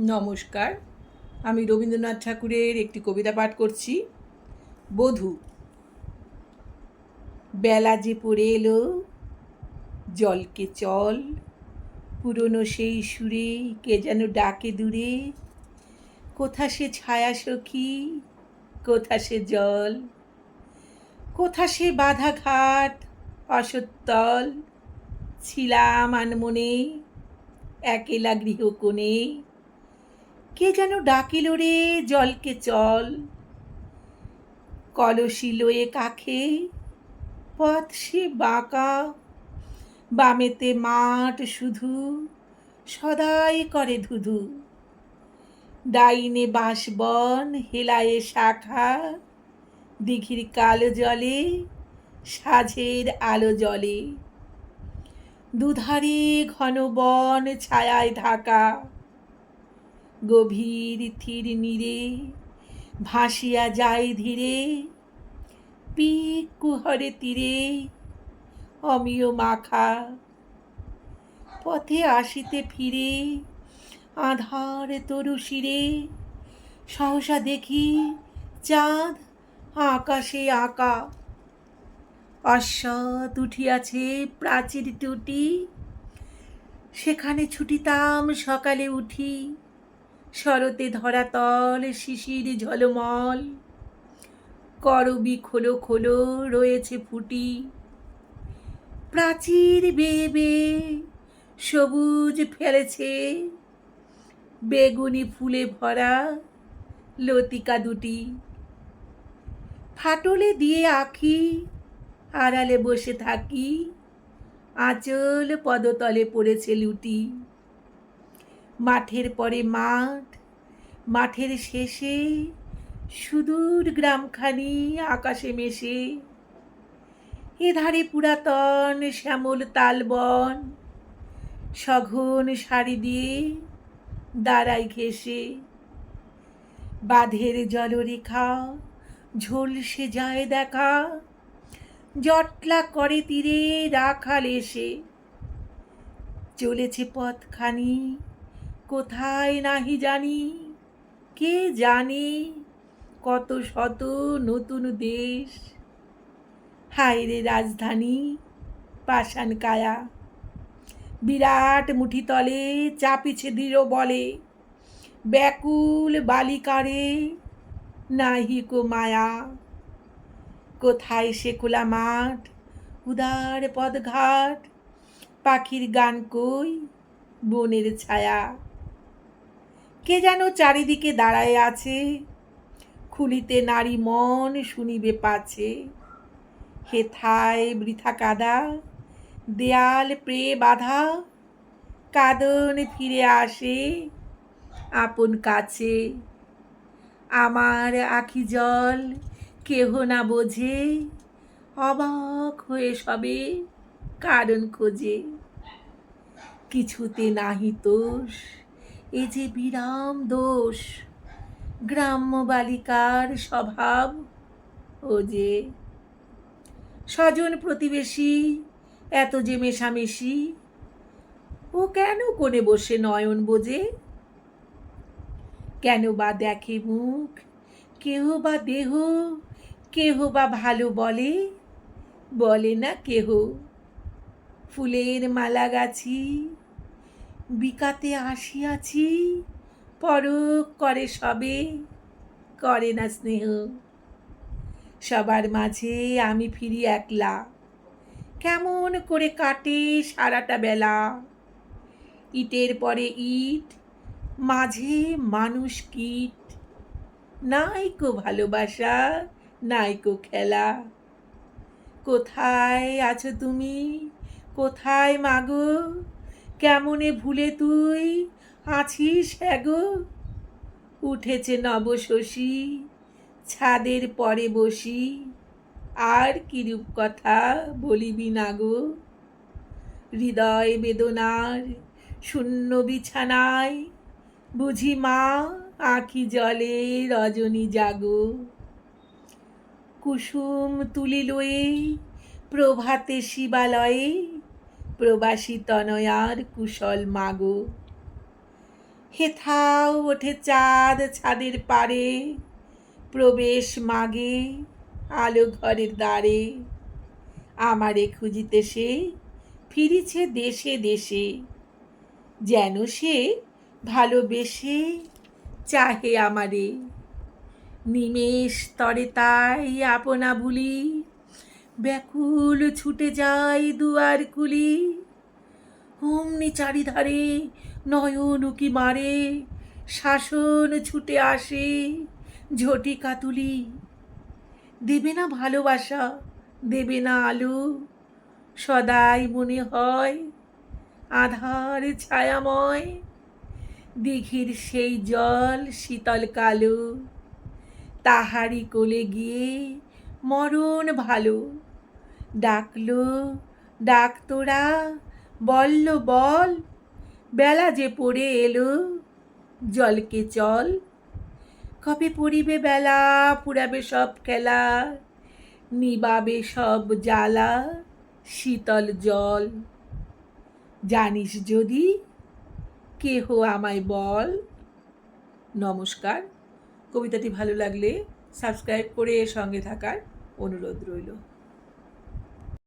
নমস্কার। আমি রবীন্দ্রনাথ ঠাকুরের একটি কবিতা পাঠ করছি। বধূ, বেলা যে পড়ে এলো, জলকে চল, পুরনো সেই সুরে কে যেন ডাকে দূরে। কোথা সে ছায়া সখী, কোথা সে জল, কোথা সে বাধা ঘাট অসত্তল, ছিলাম আনমনে, একেলা গৃহকোণে। কে যেন ডাকিল রে জলকে চল। কলসি লয়ে কাখে, পথ সে বাঁকা। বামেতে মাঠ শুধু, সদাই করে ধুধু। ডাইনে বাঁশবন, হেলায়ে শাখা। দিঘির কালো জলে সাঝের আলো জলে। দুধারে ঘন বন ছায়ায় ঢাকা। গভীর থির নীরে ভাসিয়া যায় ধীরে। পিক কুহরে তীরে অমিয় মাখা পথে আসিতে ফিরে। আধার তরু শিরে সহসা দেখি চাঁদ আকাশে আঁকা। অশ্বত উঠিয়াছে প্রাচীর টুটি সেখানে ছুটিতাম সকালে উঠি। শরতে ধরাতল শিশির ঝলমল। করবি খোলো খোলো, রয়েছে ফুটি। প্রাচীর বেয়ে বেয়ে সবুজ ফেলেছে। বেগুনি ফুলে ভরা, লতিকা দুটি। ফাটলে দিয়ে আঁকি, আড়ালে বসে থাকি, আঁচল পদতলে পড়েছে লুটি। মাঠের পরে মাঠ, মাঠের শেষে সুদূর গ্রামখানি আকাশে মেশে। এধারে পুরাতন শ্যামল তালবন সঘন শাড়ি দিয়ে দাঁড়াই ঘেসে বাঁধের জলরেখা ঝলসে যায় দেখা, জটলা করে তীরে রাখাল এসে। চলেছে পথখানি কোথায় নাহি জানি? কে জানে কত শত নতুন দেশ? হায় রে রাজধানী, পাষাণ কায়া। বিরাট মুঠিতলে চাপিছে দৃঢ় বলে, ব্যাকুল বালিকারে নাহিকো মায়া। কোথায় সে খোলা মাঠ, উদার পদঘাট, পাখির গান কই, বনের ছায়া? কে যেন চারিদিকে দাঁড়ায় আছে? খুলিতে নারী মন শুনিবে পাছে। হেথায় বৃথা কাদা, দেয়াল প্রে বাধা, কাদন ফিরে আসে আপন কাছে। আমার আখি জল কেহ না বোঝে, অবাক হয়ে সবে কারণ খোঁজে। কিছুতে নাহি দোষ এ যে বিরাম দোষ, গ্রাম্য বালিকার স্বভাব, ও যে স্বজন প্রতিবেশী, এত যে মেশামেশি, ও কেন কোণে বসে নয়ন বোঝে? কেন বা দেখে মুখ, কেহ বা দেহ, কেহ বা ভালো বলে? বলে না কেহ। ফুলের মালা গাছি বিকাতে আসিয়াছি পরক করে সবে, করে না স্নেহ। সবার মাঝে আমি ফিরি একলা, কেমন করে কাটে সারাটা বেলা। ইটের পরে ইট, মাঝে মানুষ কীট। নাইকো ভালোবাসা নাইকো খেলা। কোথায় আছো তুমি? কোথায় মাগো? কেমনে ভুলে তুই আছিস হ্যাগো? উঠেছে নবশশী, ছাদের পরে বসি। আর কিরূপ কথা বলিবি না গো? হৃদয় বেদনার শূন্য বিছানায় বুঝি মা আঁখি জলে রজনী জাগো। কুসুম তুলি লয়ে প্রভাতে শিবালয়ে প্রবাসী তনয়ার কুশল মাগো। হেথাও ওঠে চাঁদ ছাদের পারে প্রবেশ মাগে আলো ঘরের দ্বারে। আমারে খুঁজিতে সে ফিরিছে দেশে দেশে, যেন সে ভালোবেসে চাহে আমারে। নিমেষ তরে তাই আপনা ভুলি ব্যাকুল ছুটে যায় দুয়ার কুলি। অমনি চারিধারে নয়ন উকি মারে, শাসন ছুটে আসে ঝটি কাতুলি। দেবে না ভালোবাসা, দেবে না আলো, সদাই মনে হয় আধার ছায়াময়। দিঘির সেই জল শীতল কালো তাহারি কোলে গিয়ে মরণ ভালো। ডাকলো, ডাক তোরা, বলল, বল। বেলা যে পড়ে এলো, জলকে চল। কবে পড়িবে বেলা পুরাবে সব খেলা, নিবাবে সব জ্বালা, শীতল জল। জানিস যদি কেহ আমায় বল। নমস্কার। কবিতাটি ভালো লাগলে সাবস্ক্রাইব করে সঙ্গে থাকার অনুরোধ রইল।